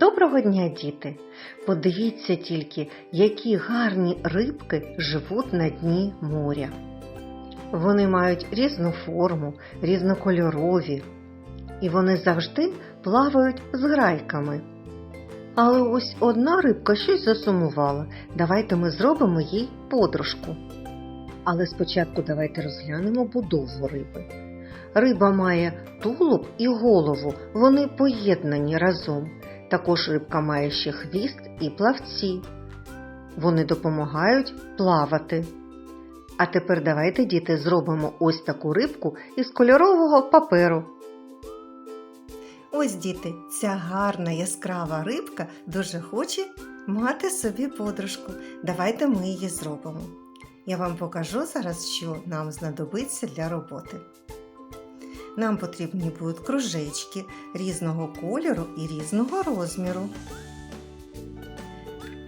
Доброго дня, діти! Подивіться тільки, які гарні рибки живуть на дні моря. Вони мають різну форму, різнокольорові, і вони завжди плавають з грайками. Але ось одна рибка щось засумувала. Давайте ми зробимо їй подружку. Але спочатку давайте розглянемо будову риби. Риба має тулуб і голову, вони поєднані разом. Також рибка має ще хвіст і плавці. Вони допомагають плавати. А тепер давайте, діти, зробимо ось таку рибку із кольорового паперу. Ось, діти, ця гарна яскрава рибка дуже хоче мати собі подружку. Давайте ми її зробимо. Я вам покажу зараз, що нам знадобиться для роботи. Нам потрібні будуть кружечки різного кольору і різного розміру,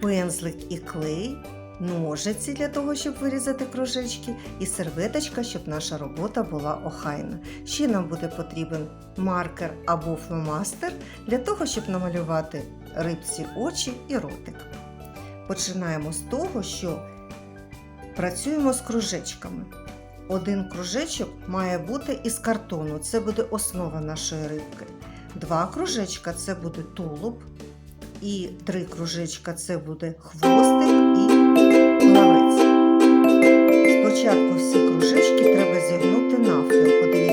пензлик і клей, ножиці для того, щоб вирізати кружечки, і серветочка, щоб наша робота була охайна. Ще нам буде потрібен маркер або фломастер для того, щоб намалювати рибці очі і ротик. Починаємо з того, що працюємо з кружечками. Один кружечок має бути із картону, це буде основа нашої рибки. Два кружечка це буде тулуб, і три кружечка це буде хвостик і плавець. Спочатку всі кружечки треба зігнути навпіл.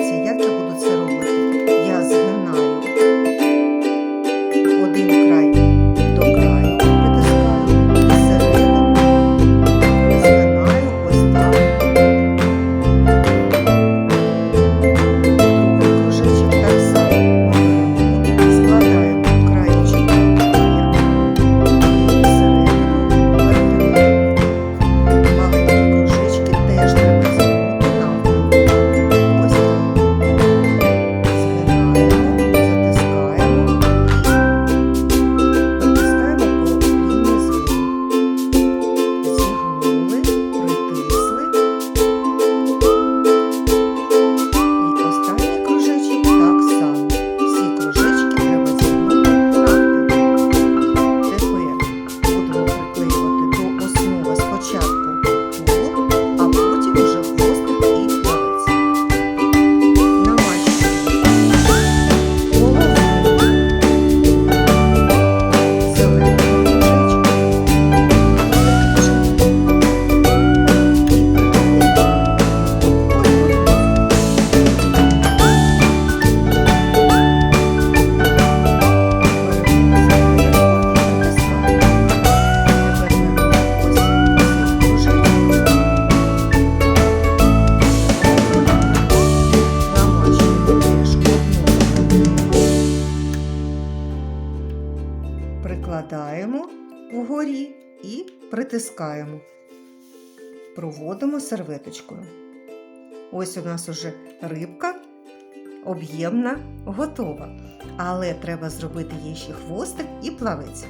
Прикладаємо угорі і притискаємо. Проводимо серветочкою. Ось у нас уже рибка об'ємна, готова. Але треба зробити їй ще хвостик і плавець.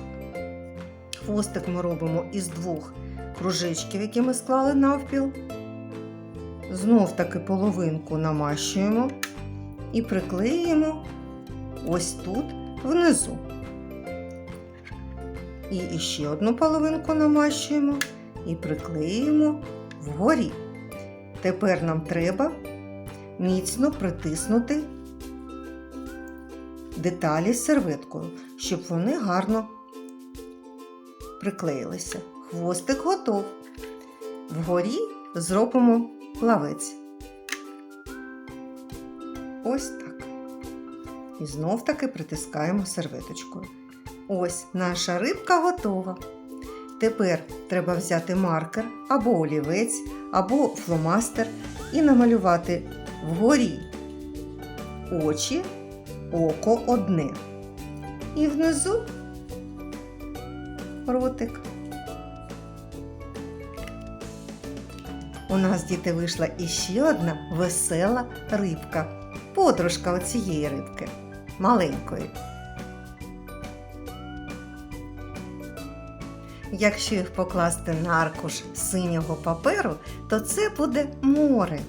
Хвостик ми робимо із двох кружечків, які ми склали навпіл. Знов таки половинку намащуємо і приклеїмо ось тут внизу. І ще одну половинку намащуємо і приклеїмо вгорі. Тепер нам треба міцно притиснути деталі серветкою, щоб вони гарно приклеїлися. Хвостик готов. Вгорі зробимо плавець. Ось так. І знов таки притискаємо серветочкою. Ось наша рибка готова. Тепер треба взяти маркер або олівець, або фломастер і намалювати вгорі очі, око одне. І внизу ротик. У нас діти вийшла іще одна весела рибка. Подружка оцієї рибки маленької. Якщо їх покласти на аркуш синього паперу, то це буде море.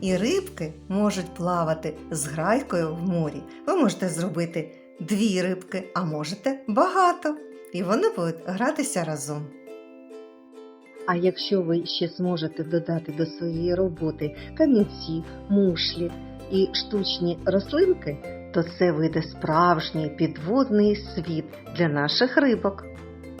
І рибки можуть плавати з грайкою в морі. Ви можете зробити дві рибки, а можете багато. І вони будуть гратися разом. А якщо ви ще зможете додати до своєї роботи камінці, мушлі і штучні рослинки, то це вийде справжній підводний світ для наших рибок.